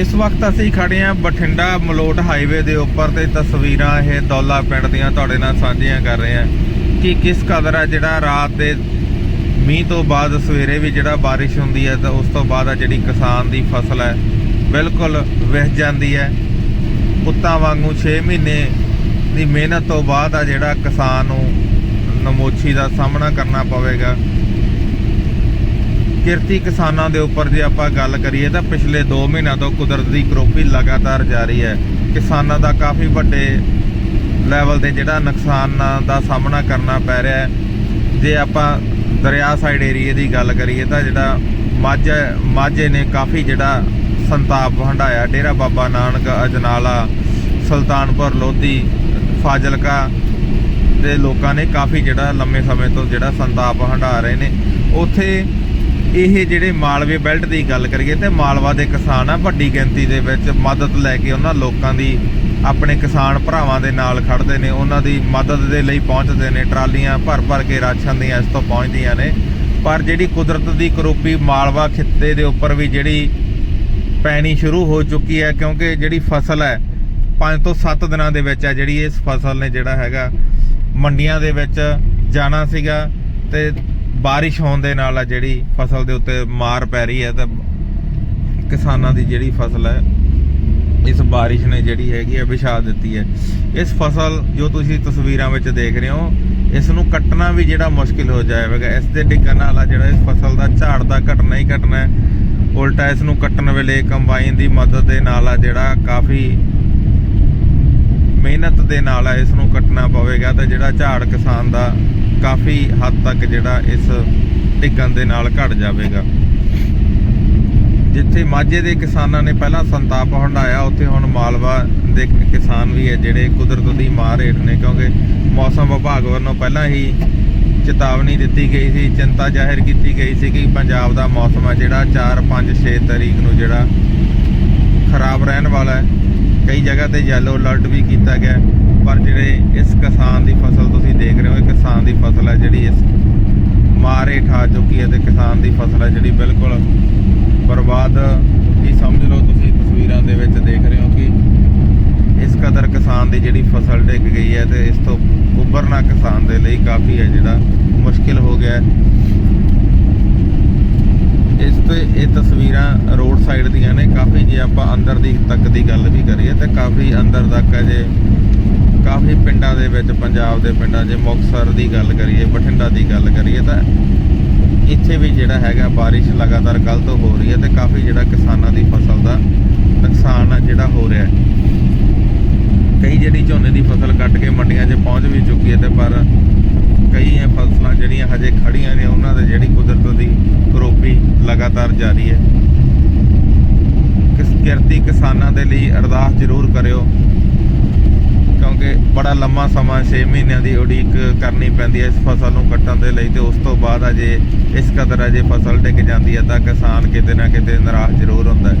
ਇਸ ਵਕਤ ਅਸੀਂ ਖੜੇ ਆ ਬਠਿੰਡਾ ਮਲੋਟ ਹਾਈਵੇ ਦੇ ਉੱਪਰ ਤੇ ਤਸਵੀਰਾਂ ਇਹ ਦੌਲਾ ਪਿੰਡ ਦੀਆਂ ਤੁਹਾਡੇ ਨਾਲ ਸਾਂਝੀਆਂ ਕਰ ਰਹੇ ਆ ਕਿ ਕਿਸ ਕਦਰ ਆ ਜਿਹੜਾ ਰਾਤ ਦੇ ਮੀਂਹ ਤੋਂ ਬਾਅਦ ਸਵੇਰੇ ਵੀ ਜਿਹੜਾ ਬਾਰਿਸ਼ ਹੁੰਦੀ ਹੈ ਤਾਂ ਉਸ ਤੋਂ ਬਾਅਦ ਆ ਜਿਹੜੀ ਕਿਸਾਨ ਦੀ ਫਸਲ ਹੈ ਬਿਲਕੁਲ ਵਹਿ ਜਾਂਦੀ ਹੈ। ਪੁੱਤਾਂ ਵਾਂਗੂ 6 ਮਹੀਨੇ ਦੀ ਮਿਹਨਤ ਤੋਂ ਬਾਅਦ ਆ ਜਿਹੜਾ ਕਿਸਾਨ ਨੂੰ ਨਮੋਛੀ ਦਾ ਸਾਹਮਣਾ ਕਰਨਾ ਪਵੇਗਾ। ਕਿਰਤੀ ਕਿਸਾਨਾਂ ਦੇ ਉੱਪਰ ਜੇ ਆਪਾਂ ਗੱਲ ਕਰੀਏ ਤਾਂ ਪਿਛਲੇ 2 ਮਹੀਨਿਆਂ ਤੋਂ ਕੁਦਰਤ ਦੀ ਕਰੋਪੀ ਲਗਾਤਾਰ ਜਾਰੀ ਹੈ। ਕਿਸਾਨਾਂ ਦਾ ਕਾਫੀ ਵੱਡੇ ਲੈਵਲ ਤੇ ਜਿਹੜਾ ਨੁਕਸਾਨਾਂ ਦਾ ਸਾਹਮਣਾ ਕਰਨਾ ਪੈ ਰਿਹਾ ਹੈ। ਜੇ ਆਪਾਂ ਦਰਿਆ ਸਾਈਡ ਏਰੀਏ ਦੀ ਗੱਲ ਕਰੀਏ ਤਾਂ ਜਿਹੜਾ ਮਾਝਾ ਮਾਝੇ ਨੇ ਕਾਫੀ ਜਿਹੜਾ ਸੰਤਾਪ ਹੰਡਾਇਆ ਡੇਰਾ ਬਾਬਾ ਨਾਨਕ, ਅਜਨਾਲਾ, ਸੁਲਤਾਨਪੁਰ, ਲੋਧੀ, ਫਾਜ਼ਿਲਕਾ ਦੇ ਲੋਕਾਂ ਨੇ ਕਾਫੀ ਜਿਹੜਾ ਲੰਮੇ ਸਮੇਂ ਤੋਂ ਜਿਹੜਾ ਸੰਤਾਪ ਹੰਡਾ ਰਹੇ ਨੇ। ਉੱਥੇ ਇਹ ਜਿਹੜੇ ਮਾਲਵੇ ਬੈਲਟ ਦੀ ਗੱਲ ਕਰੀਏ ਤੇ ਮਾਲਵਾ ਦੇ ਕਿਸਾਨ ਆ, ਵੱਡੀ ਗਿਣਤੀ ਦੇ ਵਿੱਚ ਮਦਦ ਲੈ ਕੇ ਉਹਨਾਂ ਲੋਕਾਂ ਦੀ ਆਪਣੇ ਕਿਸਾਨ ਭਰਾਵਾਂ ਦੇ ਨਾਲ ਖੜਦੇ ਨੇ, ਉਹਨਾਂ ਦੀ ਮਦਦ ਦੇ ਲਈ ਪਹੁੰਚਦੇ ਨੇ, ਟਰਾਲੀਆਂ ਭਰ ਭਰ ਕੇ ਰਾਸ਼ਨ ਦੀਆਂ ਇਸ ਤੋਂ ਪਹੁੰਚਦੀਆਂ ਨੇ। ਪਰ ਜਿਹੜੀ ਕੁਦਰਤ ਦੀ ਕਰੋਪੀ ਮਾਲਵਾ ਖਿੱਤੇ ਦੇ ਉੱਪਰ ਵੀ ਜਿਹੜੀ ਪੈਣੀ ਸ਼ੁਰੂ ਹੋ ਚੁੱਕੀ ਹੈ, ਕਿਉਂਕਿ ਜਿਹੜੀ ਫਸਲ ਹੈ 5 ਤੋਂ 7 ਦਿਨਾਂ ਦੇ ਵਿੱਚ ਹੈ, ਜਿਹੜੀ ਇਸ ਫਸਲ ਨੇ ਜਿਹੜਾ ਹੈਗਾ, ਮੰਡੀਆਂ ਦੇ ਵਿੱਚ ਜਾਣਾ ਸੀਗਾ ਤੇ ਬਾਰਿਸ਼ ਹੋਣ ਦੇ ਨਾਲ ਆ ਜਿਹੜੀ ਫਸਲ ਦੇ ਉੱਤੇ ਮਾਰ ਪੈ ਰਹੀ ਹੈ ਤਾਂ ਕਿਸਾਨਾਂ ਦੀ ਜਿਹੜੀ ਫਸਲ ਹੈ, ਇਸ ਬਾਰਿਸ਼ ਨੇ ਜਿਹੜੀ ਹੈਗੀ ਹੈ ਵਿਛਾ ਦਿੱਤੀ ਹੈ। ਇਸ ਫਸਲ ਜੋ ਤੁਸੀਂ ਤਸਵੀਰਾਂ ਵਿੱਚ ਦੇਖ ਰਹੇ ਹੋ, ਇਸ ਨੂੰ ਕੱਟਣਾ ਵੀ ਜਿਹੜਾ ਮੁਸ਼ਕਿਲ ਹੋ ਜਾਵੇਗਾ। ਇਸ ਦੇ ਡਿੱਗਣ ਨਾਲ ਆ ਜਿਹੜਾ ਇਸ ਫਸਲ ਦਾ ਝਾੜ ਦਾ ਘਟਣਾ ਹੀ ਘਟਣਾ ਹੈ। ਉਲਟਾ ਇਸ ਨੂੰ ਕੱਟਣ ਵੇਲੇ ਕੰਬਾਈਨ ਦੀ ਮਦਦ ਦੇ ਨਾਲ ਆ ਜਿਹੜਾ ਕਾਫੀ ਮਿਹਨਤ ਦੇ ਨਾਲ ਆ ਇਸ ਨੂੰ ਕੱਟਣਾ ਪਵੇਗਾ ਤੇ ਜਿਹੜਾ ਝਾੜ ਕਿਸਾਨ ਦਾ ਕਾਫੀ ਹੱਦ ਤੱਕ ਜਿਹੜਾ ਇਸ ਡਿੱਗਣ ਦੇ ਨਾਲ ਘਟ ਜਾਵੇਗਾ। ਜਿੱਥੇ ਮਾਝੇ ਦੇ ਕਿਸਾਨਾਂ ਨੇ ਪਹਿਲਾਂ ਸੰਤਾਪ ਹੰਡਾਇਆ ਉੱਥੇ ਹੁਣ ਮਾਲਵਾ ਦੇ ਕਿਸਾਨ ਵੀ ਹੈ ਜਿਹੜੇ ਕੁਦਰਤ ਦੀ ਮਾਰ ਹੇਠ ਨੇ, ਕਿਉਂਕਿ ਮੌਸਮ ਵਿਭਾਗ ਵੱਲੋਂ ਪਹਿਲਾਂ ਹੀ ਚੇਤਾਵਨੀ ਦਿੱਤੀ ਗਈ ਸੀ, ਚਿੰਤਾ ਜ਼ਾਹਿਰ ਕੀਤੀ ਗਈ ਸੀ ਕਿ ਪੰਜਾਬ ਦਾ ਮੌਸਮ ਹੈ ਜਿਹੜਾ 4 5 6 ਤਰੀਕ ਨੂੰ ਜਿਹੜਾ ਖਰਾਬ ਰਹਿਣ ਵਾਲਾ ਹੈ। ਕਈ ਜਗ੍ਹਾ ਤੇ ਯੈਲੋ ਅਲਰਟ ਵੀ ਕੀਤਾ ਗਿਆ। ਹੈ। ਜਿਹੜੇ ਇਸ ਕਿਸਾਨ ਦੀ ਫਸਲ ਤੁਸੀਂ ਦੇਖ ਰਹੇ ਹੋ, ਇਹ ਕਿਸਾਨ ਦੀ ਫਸਲ ਹੈ ਜਿਹੜੀ ਇਸ ਮਾਰੇ ਠਾ ਚੁੱਕੀ ਹੈ ਤੇ ਕਿਸਾਨ ਦੀ ਫਸਲ ਹੈ ਜਿਹੜੀ ਬਿਲਕੁਲ ਬਰਬਾਦ ਹੀ ਸਮਝ ਲਓ ਤੁਸੀਂ ਤਸਵੀਰਾਂ ਦੇ ਵਿੱਚ ਦੇਖ ਰਹੇ ਹੋ ਕਿ ਇਸ ਕਦਰ ਕਿਸਾਨ ਦੀ ਜਿਹੜੀ ਫਸਲ ਡਿੱਗ ਗਈ ਹੈ ਤੇ ਇਸ ਤੋਂ ਉੱਭਰਨਾ ਕਿਸਾਨ ਦੇ ਲਈ ਕਾਫੀ ਹੈ ਜਿਹੜਾ ਮੁਸ਼ਕਿਲ ਹੋ ਗਿਆ ਇਸ ਤੇ ਇਹ ਤਸਵੀਰਾਂ ਰੋਡ ਸਾਈਡ ਦੀਆਂ ਨੇ, ਕਾਫੀ ਜੇ ਆਪਾਂ ਅੰਦਰ ਦੀ ਤੱਕ ਦੀ ਗੱਲ ਵੀ ਕਰੀਏ ਤੇ ਕਾਫੀ ਅੰਦਰ ਤੱਕ ਹੈ ਜੇ ਕਾਫੀ ਪਿੰਡਾਂ ਦੇ ਵਿੱਚ, ਪੰਜਾਬ ਦੇ ਪਿੰਡਾਂ ਜੇ ਮੁਕਤਸਰ ਦੀ ਗੱਲ ਕਰੀਏ, ਬਠਿੰਡਾ ਦੀ ਗੱਲ ਕਰੀਏ ਤਾਂ ਇੱਥੇ ਵੀ ਜਿਹੜਾ ਹੈਗਾ ਬਾਰਿਸ਼ ਲਗਾਤਾਰ ਗਲਤ ਹੋ ਰਹੀ ਹੈ ਤੇ ਕਾਫੀ ਜਿਹੜਾ ਕਿਸਾਨਾਂ ਦੀ ਫਸਲ ਦਾ ਨੁਕਸਾਨ ਜਿਹੜਾ ਹੋ ਰਿਹਾ ਹੈ। ਕਈ ਜਿਹੜੀ ਝੋਨੇ ਦੀ ਫਸਲ ਕੱਟ ਕੇ ਮੰਡੀਆਂ 'ਚ ਪਹੁੰਚ ਵੀ ਚੁੱਕੀ ਹੈ ਤੇ ਪਰ ਕਈ ਇਹ ਫਸਲਾਂ ਜਿਹੜੀਆਂ ਹਜੇ ਖੜੀਆਂ ਨੇ, ਉਹਨਾਂ ਦੇ ਜਿਹੜੀ ਕੁਦਰਤ ਦੀ ਕਰੋਪੀ ਲਗਾਤਾਰ ਜਾਰੀ ਹੈ। ਕਿਸ ਕਿਰਤੀ ਕਿਸਾਨਾਂ ਦੇ ਲਈ ਅਰਦਾਸ ਜ਼ਰੂਰ ਕਰਿਓ। ਕਿਉਂਕਿ ਬੜਾ ਲੰਮਾ ਸਮਾਂ 6 ਮਹੀਨਿਆਂ ਦੀ ਉਡੀਕ ਕਰਨੀ ਪੈਂਦੀ ਹੈ ਇਸ ਫਸਲ ਨੂੰ ਕੱਟਣ ਦੇ ਲਈ ਤੇ ਉਸ ਤੋਂ ਬਾਅਦ ਅਜੇ ਇਸ ਕਦਰ ਅਜੇ ਫਸਲ ਡਿੱਗ ਜਾਂਦੀ ਹੈ ਤਾਂ ਕਿਸਾਨ ਕਿਤੇ ਨਾ ਕਿਤੇ ਨਿਰਾਸ਼ ਜ਼ਰੂਰ ਹੁੰਦਾ ਹੈ।